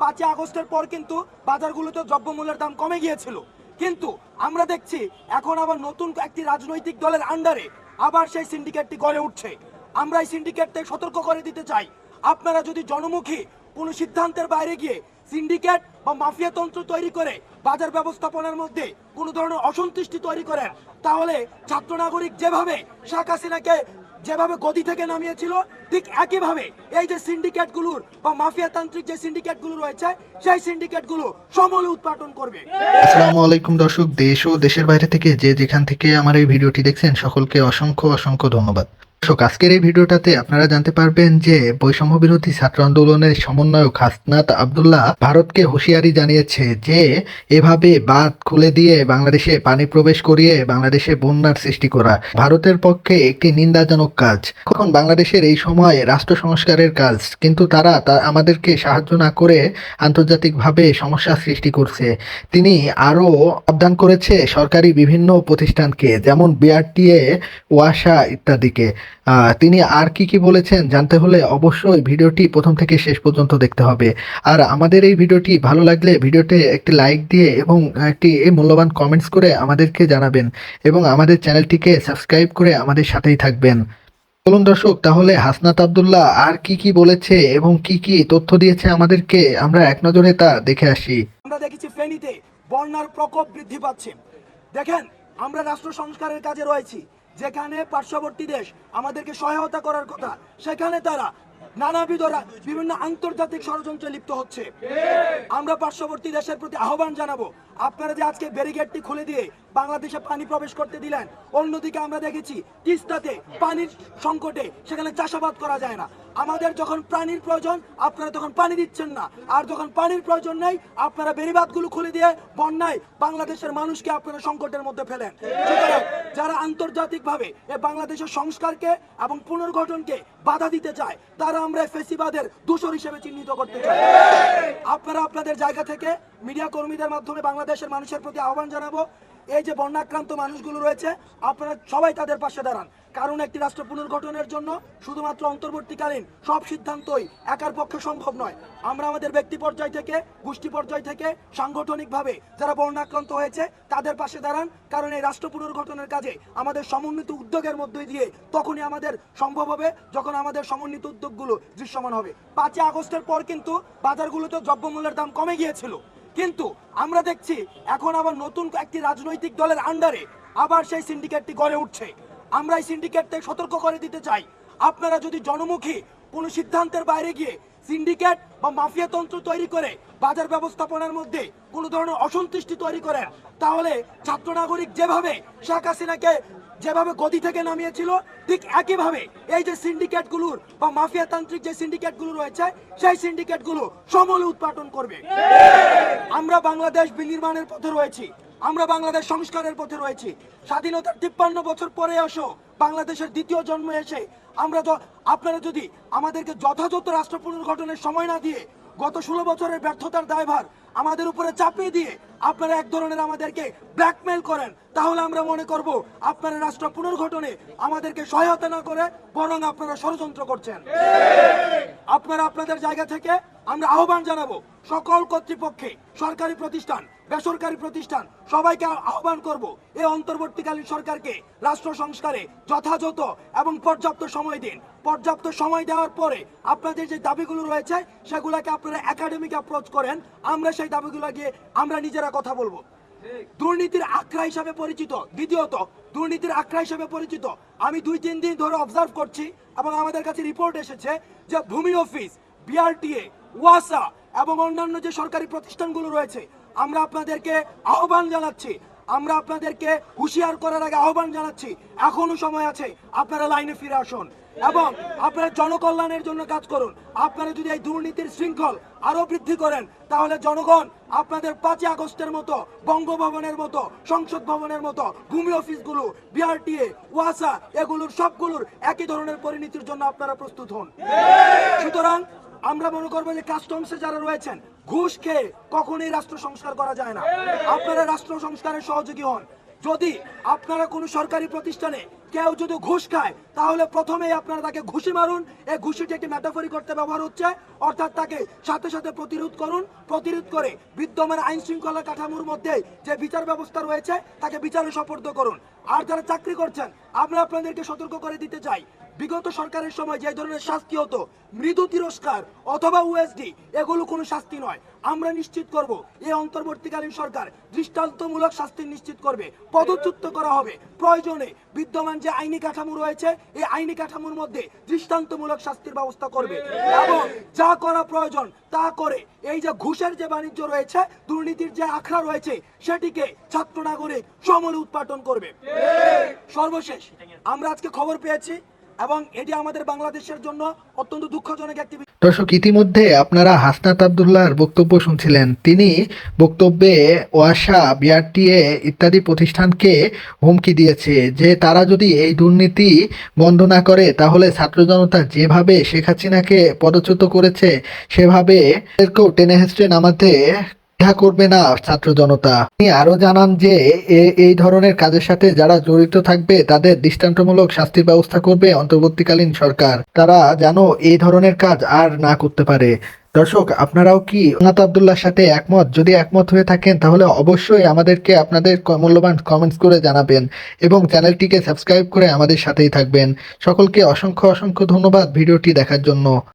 পাঁচই আগস্টের পর কিন্তু বাজারগুলোতে দ্রব্যমূল্যের দাম কমে গিয়েছিল। কিন্তু আমরা দেখছি এখন আবার নতুন একটি রাজনৈতিক দলের আন্ডারে আবার সেই সিন্ডিকেটটি গড়ে উঠছে। আমরা এই সিন্ডিকেটকে সতর্ক করে দিতে চাই। আপনারা যদি জনমুখী কোনো সিদ্ধান্তের বাইরে গিয়ে সিন্ডিকেট বা মাফিয়া তন্ত্র তৈরি করে বাজার ব্যবস্থাপনার মধ্যে কোনো ধরনের অসন্তুষ্টি তৈরি করেন, তাহলে ছাত্র নাগরিক যেভাবে শেখ হাসিনাকে যেভাবে গদি থেকে নামিয়েছিল, ঠিক একইভাবে এই যে সিন্ডিকেটগুলোর বা মাফিয়া তান্ত্রিক যে সিন্ডিকেটগুলো রয়েছে, সেই সিন্ডিকেটগুলো সমূলে উৎপাদন করবে। আসসালামু আলাইকুম দর্শক, দেশ ও দেশের বাইরে থেকে যে যেখান থেকে আমার এই ভিডিওটি দেখছেন, সকলকে অসংখ্য অসংখ্য ধন্যবাদ। দর্শক, আজকের এই ভিডিওটাতে আপনারা জানতে পারবেন যে বৈষম্য বিরোধী ছাত্র আন্দোলনের সমন্বয়ক হাসনাত আবদুল্লাহ ভারতকে হুঁশিয়ারি জানিয়েছে যে এভাবে বাঁধ খুলে দিয়ে বাংলাদেশে পানি প্রবেশ করিয়ে বাংলাদেশে বন্যার সৃষ্টি করা ভারতের পক্ষে একটি নিন্দাজনক কাজ। এখন বাংলাদেশের এই সময় রাষ্ট্র সংস্কারের কাজ, কিন্তু তারা তা আমাদেরকে সাহায্য না করে আন্তর্জাতিকভাবে সমস্যা সৃষ্টি করছে। তিনি আরও আবদান করেছে সরকারি বিভিন্ন প্রতিষ্ঠানকে, যেমন বিআরটিএ, ওয়াসা ইত্যাদিকে। তিনি আর কি কি বলেছেন জানতে হলে অবশ্যই ভিডিওটি প্রথম থেকে শেষ পর্যন্ত দেখতে হবে। আর আমাদের এই ভিডিওটি ভালো লাগলে ভিডিওতে একটি লাইক দিয়ে এবং একটি এই মূল্যবান কমেন্টস করে আমাদেরকে জানাবেন এবং আমাদের চ্যানেলটিকে সাবস্ক্রাইব করে আমাদের সাথেই থাকবেন। বলুন দর্শক, তাহলে হাসনাত আবদুল্লাহ আর কি কি বলেছে এবং কি কি তথ্য দিয়েছে আমাদেরকে আমরা এক নজরে তা দেখে আসি। আমরা দেখেছি ফেনীতে বন্যার প্রকোপ বৃদ্ধি পাচ্ছে। দেখেন আমরা রাষ্ট্র সংস্কারের কাজে রয়েছি। যেখানে পার্শ্ববর্তী দেশ আমাদেরকে সহায়তা করার কথা সেখানে তারা নানাবিধ বিভিন্ন আন্তর্জাতিক ষড়যন্ত্রে লিপ্ত হচ্ছে। আমরা পার্শ্ববর্তী দেশের প্রতি আহ্বান জানাব আপনারা যে আজকে ব্যারিকেডটি খুলে দিয়ে বাংলাদেশে পানি প্রবেশ করতে দিলেন, অন্যদিকে আমরা দেখেছি তিস্তাতে পানির সংকটে সেখানে চাষাবাদ করা যায় না। আমাদের যখন পানির প্রয়োজন, আপনারা তখন পানি দিচ্ছেন না। আর যখন পানির প্রয়োজন নেই, আপনারা বেরিবাদগুলো খুলে দিয়ে বন্যায় বাংলাদেশের মানুষকে আপনারা সংকটের মধ্যে ফেলেন। যারা আন্তর্জাতিকভাবে এ বাংলাদেশের সংস্কারকে এবং পুনর্গঠনকে বাধা দিতে চায়, তারা আমরা ফেসিবাদের দূষর হিসেবে চিহ্নিত করতে চাই। আপনারা আপনাদের জায়গা থেকে মিডিয়া কর্মীদের মাধ্যমে বাংলাদেশের মানুষের প্রতি আহ্বান জানাব। এই যে বন্যাক্রান্ত মানুষগুলো রয়েছে, আপনারা সবাই তাদের পাশে দাঁড়ান। কারণ একটি রাষ্ট্র পুনর্গঠনের জন্য শুধুমাত্র অন্তর্বর্তীকালীন সব সিদ্ধান্তই একার পক্ষে সম্ভব নয়। আমরা আমাদের ব্যক্তি পর্যায় থেকে, গোষ্ঠী পর্যায় থেকে, সাংগঠনিকভাবে যারা বন্যাক্রান্ত হয়েছে, তাদের পাশে দাঁড়ান। কারণ এই রাষ্ট্র পুনর্গঠনের কাজে আমাদের সমন্বিত উদ্যোগের মধ্যে দিয়ে তখনই আমাদের সম্ভব হবে, যখন আমাদের সমন্বিত উদ্যোগগুলো দৃশ্যমান হবে। পাঁচই আগস্টের পর কিন্তু বাজারগুলোতে দ্রব্যমূল্যের দাম কমে গিয়েছিল। কিন্তু আমরা দেখছি এখন আবার নতুন একটি রাজনৈতিক দলের আন্ডারে আবার সেই সিন্ডিকেটটি গড়ে উঠছে। আমরা এই সিন্ডিকেটটাকে সতর্ক করে দিতে চাই। আপনারা যদি জনমুখী কোনো সিদ্ধান্তের বাইরে গিয়ে সিন্ডিকেট বা মাফিয়া তন্ত্র তৈরি করে বাজার ব্যবস্থাপনার মধ্যে কোনো ধরনের অসন্তুষ্টি তৈরি করেন। তাহলে ছাত্র নাগরিক যেভাবে শেখ হাসিনাকে যেভাবে গদি থেকে নামিয়েছিল, ঠিক একইভাবে এই যে সিন্ডিকেটগুলোর বা মাফিয়া তান্ত্রিক যে সিন্ডিকেটগুলো রয়েছে, সেই সিন্ডিকেটগুলো সমূলে উৎপাদন করবে। আমরা বাংলাদেশ বিনির্মাণের পথে রয়েছি, আমরা বাংলাদেশ সংস্কারের পথে রয়েছি। স্বাধীনতার তিপ্পান্ন বছর পরে আসো বাংলাদেশের দ্বিতীয় জন্ম এসে আমরা আপনারা যদি আমাদেরকে যথাযথ রাষ্ট্র পুনর্গঠনের সময় না দিয়ে গত ষোলো বছরের ব্যর্থতার দায়ভার আমাদের উপরে চাপিয়ে দিয়ে আপনারা এক ধরনের আমাদেরকে ব্ল্যাকমেল করেন। তাহলে আমরা মনে করব আপনারা রাষ্ট্র পুনর্গঠনে আমাদেরকে সহায়তা না করে বরং আপনারা ষড়যন্ত্র করছেন। আপনারা আপনাদের জায়গা থেকে আমরা আহ্বান জানাব, সকল কর্তৃপক্ষে, সরকারি প্রতিষ্ঠান, বেসরকারি প্রতিষ্ঠান, সবাইকে আহ্বান করব এই অন্তর্বর্তীকালীন সরকারকে রাষ্ট্র সংস্কারে যথাযথ এবং পর্যাপ্ত সময় দিন। পর্যাপ্ত সময় দেওয়ার পরে আপনাদের যে দাবিগুলো রয়েছে, সেগুলোকে আপনারা একাডেমিক অ্যাপ্রোচ করেন। আমরা সেই দাবিগুলো গিয়ে আমরা নিজেরা কথা বলব। দুর্নীতির আখড়া হিসাবে পরিচিত, দ্বিতীয়ত, দুর্নীতির আখড়া হিসাবে পরিচিত। আমি দুই, তিন দিন ধরে অবজার্ভ করছি এবং আমাদের কাছে রিপোর্ট এসেছে যে ভূমি অফিস বিআরটিএ ওয়াসা এবং অন্যান্য যে সরকারি প্রতিষ্ঠানগুলো রয়েছে, আমরা আপনাদেরকে আহ্বান জানাচ্ছি। আমরা আপনাদেরকে হুঁশিয়ার করার আগে আহ্বান জানাচ্ছি। এখনও সময় আছে, আপনারা লাইনে ফিরে আসুন। এবং আপনারা জনকল্যাণের জন্য কাজ করুন। আপনারা যদি এই দুর্নীতির শৃঙ্খল আরও বৃদ্ধি করেন, তাহলে জনগণ আপনাদের পাঁচই আগস্টের মতো, বঙ্গভবনের মতো, সংসদ ভবনের মতো, ভূমি অফিসগুলো, বিআরটিএ, ওয়াসা, এগুলোর সবগুলোর একই ধরনের পরিণতির জন্য আপনারা প্রস্তুত হন। সুতরাং আমরা মনে করব যে কাস্টমসে যারা রয়েছেন, ঘুষ খেয়ে কখনোই রাষ্ট্র সংস্কার করা যায় না। আপনারা রাষ্ট্র সংস্কারের সহযোগী হন। যদি আপনারা কোনো সরকারি প্রতিষ্ঠানে কেউ যদি ঘুষ খায়, তাহলে প্রথমেই আপনারা তাকে ঘুষি মারুন। এই ঘুষিটি একটি ম্যাটাফরি করতে ব্যবহার হচ্ছে। অর্থাৎ তাকে সাথে সাথে প্রতিরোধ করুন। প্রতিরোধ করে বিদ্যমান আইন শৃঙ্খলা কাঠামোর মধ্যে যে বিচার ব্যবস্থা রয়েছে, তাকে বিচারে সপর্দ করুন। আর যারা চাকরি করছেন, আমরা আপনাদেরকে সতর্ক করে দিতে চাই। বিগত সরকারের সময় যে ধরনের শাস্তি হতো, মৃদু তিরস্কার অথবা ওএসডি এগুলো কোনো শাস্তি নয়। আমরা নিশ্চিত করব এই অন্তর্বর্তীকালীন সরকার দৃষ্টান্তমূলক শাস্তি নিশ্চিত করবে, পদচ্যুত করা হবে। প্রয়োজনে বিদ্যমান যে আইনি কাঠামো রয়েছে, এই আইনি কাঠামোর মধ্যে দৃষ্টান্তমূলক শাস্তির ব্যবস্থা করবে। এবং যা করা প্রয়োজন, তা করে এই যে ঘুষের যে বাণিজ্য রয়েছে, দুর্নীতির যে আখড়া রয়েছে, সেটিকে ছাত্র নাগরিক সমূলে উৎপাদন করবে। সর্বশেষ, আমরা আজকে খবর পেয়েছি এবং এটি আমাদের বাংলাদেশের জন্য অত্যন্ত দুঃখজনক একটি দর্শক, ইতিমধ্যে আপনারা হাসনাত আবদুল্লাহর বক্তব্য শুনছিলেন। তিনি বক্তব্যে ওয়াসা, বিআরটিএ ইত্যাদি প্রতিষ্ঠানকে হুমকি দিয়েছে যে তারা যদি এই দুর্নীতি বন্ধ না করে, তাহলে ছাত্র জনতা যেভাবে শেখ হাসিনাকে পদচ্যুত করেছে, সেভাবে টেনে হেসড়ে নামাতে দ্বিধা করবে না ছাত্র জনতা। তিনি আরও জানান যে এই ধরনের কাজের সাথে যারা জড়িত থাকবে, তাদের দৃষ্টান্তমূলক শাস্তির ব্যবস্থা করবে অন্তর্বর্তীকালীন সরকার। তারা যেন এই ধরনের কাজ আর না করতে পারে। দর্শক, আপনারাও কি ওনাত আবদুল্লার সাথে একমত? যদি একমত হয়ে থাকেন, তাহলে অবশ্যই আমাদেরকে আপনাদের মূল্যবান কমেন্টস করে জানাবেন এবং চ্যানেলটিকে সাবস্ক্রাইব করে আমাদের সাথেই থাকবেন। সকলকে অসংখ্য অসংখ্য ধন্যবাদ ভিডিওটি দেখার জন্য।